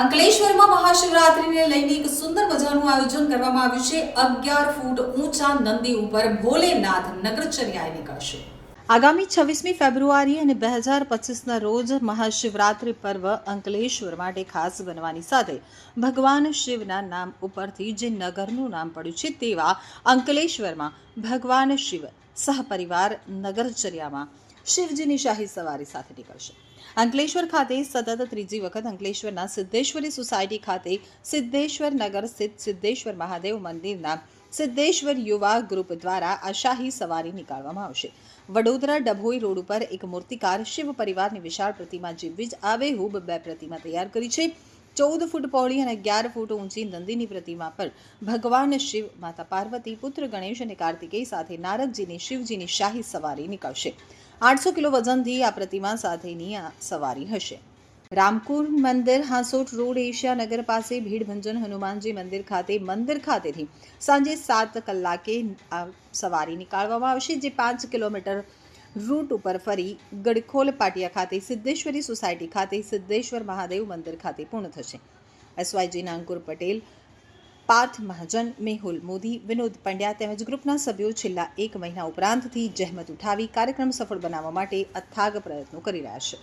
અંકલેશ્વરમાં મહાશિવરાત્રીને લઈને એક સુંદર મજાનું આયોજન કરવામાં આવ્યું છે. અગિયાર ફૂટ ઊંચા નંદી ઉપર ભોલેનાથ નગરચર્યાએ નીકળશે. આગામી છવ્વીસમી ફેબ્રુઆરી અને બે હજાર પચીસના રોજ મહાશિવરાત્રિ પર્વ અંકલેશ્વર માટે ખાસ બનવાની સાથે ભગવાન શિવના નામ ઉપરથી જે નગરનું નામ પડ્યું છે તેવા અંકલેશ્વરમાં ભગવાન શિવ સહપરિવાર નગરચર્યામાં શિવજીની શાહી સવારી સાથે નીકળશે. અંકલેશ્વર ખાતે સતત ત્રીજી વખત અંકલેશ્વરના સિદ્ધેશ્વરી સોસાયટી ખાતે સિદ્ધેશ્વર નગર સ્થિત સિદ્ધેશ્વર મહાદેવ મંદિરના સિદ્ધેશ્વર યુવા ગ્રુપ દ્વારા આ શાહી સવારી નીકાળવામાં આવશે. વડોદરા ડભોઈ રોડ ઉપર એક મૂર્તિકાર શિવ પરિવારની વિશાળ પ્રતિમા જેવી જ આબેહૂબ બે પ્રતિમા તૈયાર કરી છે. ચૌદ ફૂટ પહોળી અને અગિયાર ફૂટ ઊંચી નંદીની પ્રતિમા પર ભગવાન શિવ, માતા પાર્વતી, પુત્ર ગણેશ અને કાર્તિકેય સાથે નારદજીની શિવજીની શાહી સવારી નીકળશે. આઠસો કિલો વજનથી આ પ્રતિમા સાથેની આ સવારી હશે. રામકુર મંદિર, હાંસોટ રોડ, એશિયા નગર પાસે ભીડભંજન હનુમાનજી મંદિર ખાતે, મંદિર ખાતેથી સાંજે સાત કલાકે આ સવારી નીકાળવામાં આવશે, જે પાંચ કિલોમીટર રૂટ ઉપર ફરી ગડખોલ પાટિયા ખાતે, સિદ્ધેશ્વરી સોસાયટી ખાતે, સિદ્ધેશ્વર મહાદેવ મંદિર ખાતે પૂર્ણ થશે. એસવાયજીના અંકુર પટેલ પાર્થ મહાજન, મેહુલ મોદી, વિનોદ પંડ્યા તેમજ ગ્રુપના સભ્યો છેલ્લા એક મહિના ઉપરાંતથી જહેમત ઉઠાવી કાર્યક્રમ સફળ બનાવવા માટે અથાગ પ્રયત્નો કરી રહ્યા છે.